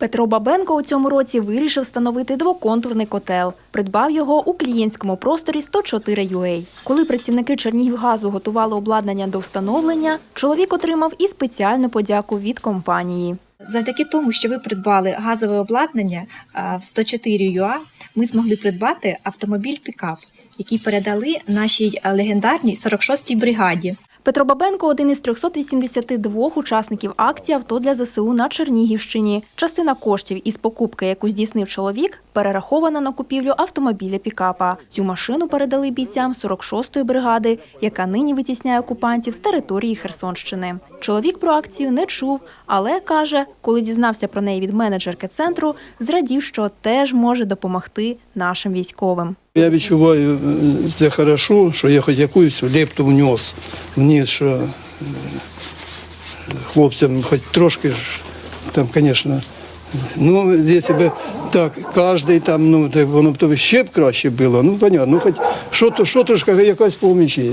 Петро Бабенко у цьому році вирішив встановити двоконтурний котел. Придбав його у клієнтському просторі 104 UA. Коли працівники Чернігівгазу готували обладнання до встановлення, чоловік отримав і спеціальну подяку від компанії. Завдяки тому, що ви придбали газове обладнання в 104 ЮА, ми змогли придбати автомобіль пікап, який передали нашій легендарній 46-й бригаді. Петро Бабенко один із 382 учасників акції авто для ЗСУ на Чернігівщині. Частина коштів із покупки, яку здійснив чоловік, перерахована на купівлю автомобіля пікапа. Цю машину передали бійцям 46-ї бригади, яка нині витісняє окупантів з території Херсонщини. Чоловік про акцію не чув, але каже, коли дізнався про неї від менеджерки центру, зрадів, що теж може допомогти нашим військовим. Я відчуваю е, це хорошо, що я хоч якусь лепту внес вниз, що е, хлопцям хоч трошки ж там, звісно, ну, якщо б так, кожен там, ну, так воно б то ще б краще було, ну, понятно, ну, хоч що то, що то ж якась поміч є.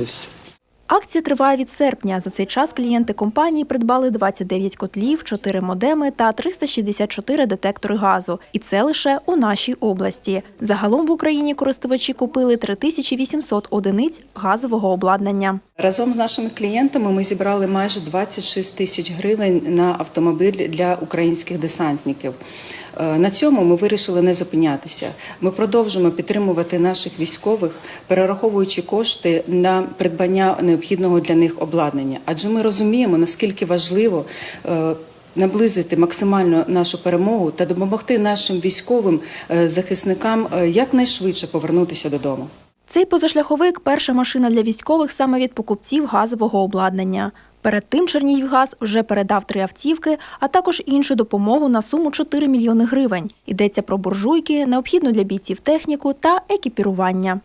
Акція триває від серпня. За цей час клієнти компанії придбали 29 котлів, 4 модеми та 364 детектори газу. І це лише у нашій області. Загалом в Україні користувачі купили 3800 одиниць газового обладнання. Разом з нашими клієнтами ми зібрали майже 26 тисяч гривень на автомобіль для українських десантників. Е, На цьому ми вирішили не зупинятися. Ми продовжимо підтримувати наших військових, перераховуючи кошти на придбання необхідного для них обладнання. Адже ми розуміємо, наскільки важливо е, наблизити максимально нашу перемогу та допомогти нашим військовим е, захисникам якнайшвидше повернутися додому. Цей позашляховик перша машина для військових саме від покупців газового обладнання. Перед тим Чернігівгаз вже передав три автівки, а також іншу допомогу на суму 4 мільйони гривень. Йдеться про буржуйки, необхідну для бійців техніку та екіпірування.